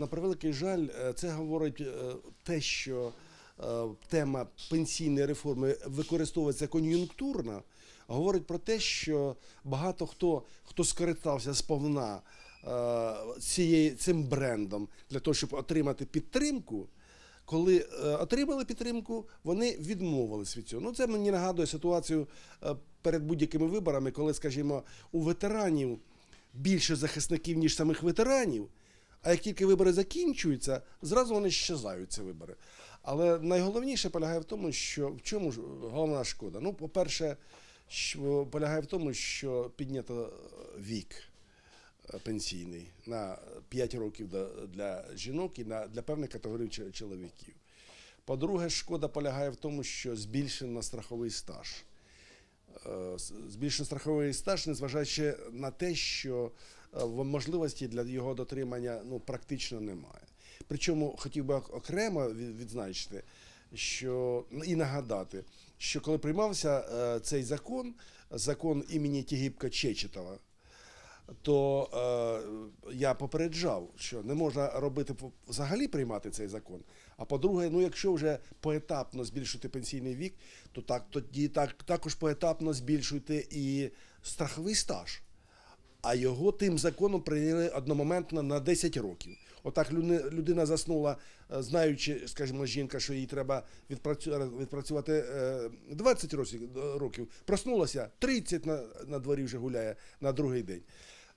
на превеликий жаль, е, це говорить е, те, що е, тема пенсійної реформи використовується кон'юнктурно, говорить про те, що багато хто, хто скористався сповна цієї, цим брендом для того, щоб отримати підтримку. Коли отримали підтримку, вони відмовились від цього. Ну, це мені нагадує ситуацію перед будь-якими виборами, коли, скажімо, у ветеранів більше захисників, ніж самих ветеранів. А як тільки вибори закінчуються, зразу вони щезають ці вибори. Але найголовніше полягає в тому, що в чому ж головна шкода? Ну, по-перше, полягає в тому, що піднято е, вік е, пенсійний на 5 років для жінок і на, для певних категорій чоловіків. По-друге, шкода полягає в тому, що збільшено страховий стаж. Е, Збільшено страховий стаж, незважаючи на те, що можливості для його дотримання ну, практично немає. Причому хотів би окремо відзначити, що ну, і нагадати, що коли приймався е, цей закон, закон імені Тігіпка Чечетова, то е, я попереджав, що не можна робити взагалі приймати цей закон. А по-друге, ну якщо вже поетапно збільшити пенсійний вік, то так тоді так також поетапно збільшуйте і страховий стаж. А його тим законом прийняли одномоментно на 10 років. Отак людина заснула, е, знаючи, скажімо, жінка, що їй треба відпрацювати е, 20 років, років. Проснулася 30 на, на дворі вже гуляє на другий день.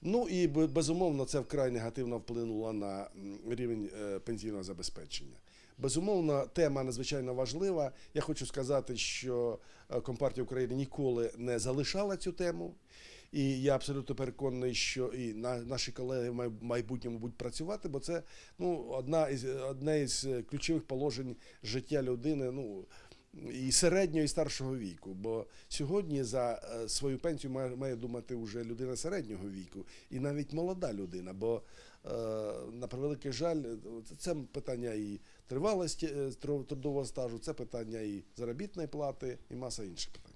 Ну і безумовно це вкрай негативно вплинуло на рівень е, пенсійного забезпечення. Безумовно, тема надзвичайно важлива. Я хочу сказати, що е, Компартія України ніколи не залишала цю тему. І я абсолютно переконаний, що і на, наші колеги в майбутньому будуть працювати, бо це ну, одна із, одне із е, ключових положень життя людини. Ну, і середнього, і старшого віку. Бо сьогодні за е, свою пенсію має, має думати вже людина середнього віку, і навіть молода людина. Бо е, на превеликий жаль, це- це питання і тривалості е, трудового стажу, це питання і заробітної плати, і маса інших питань.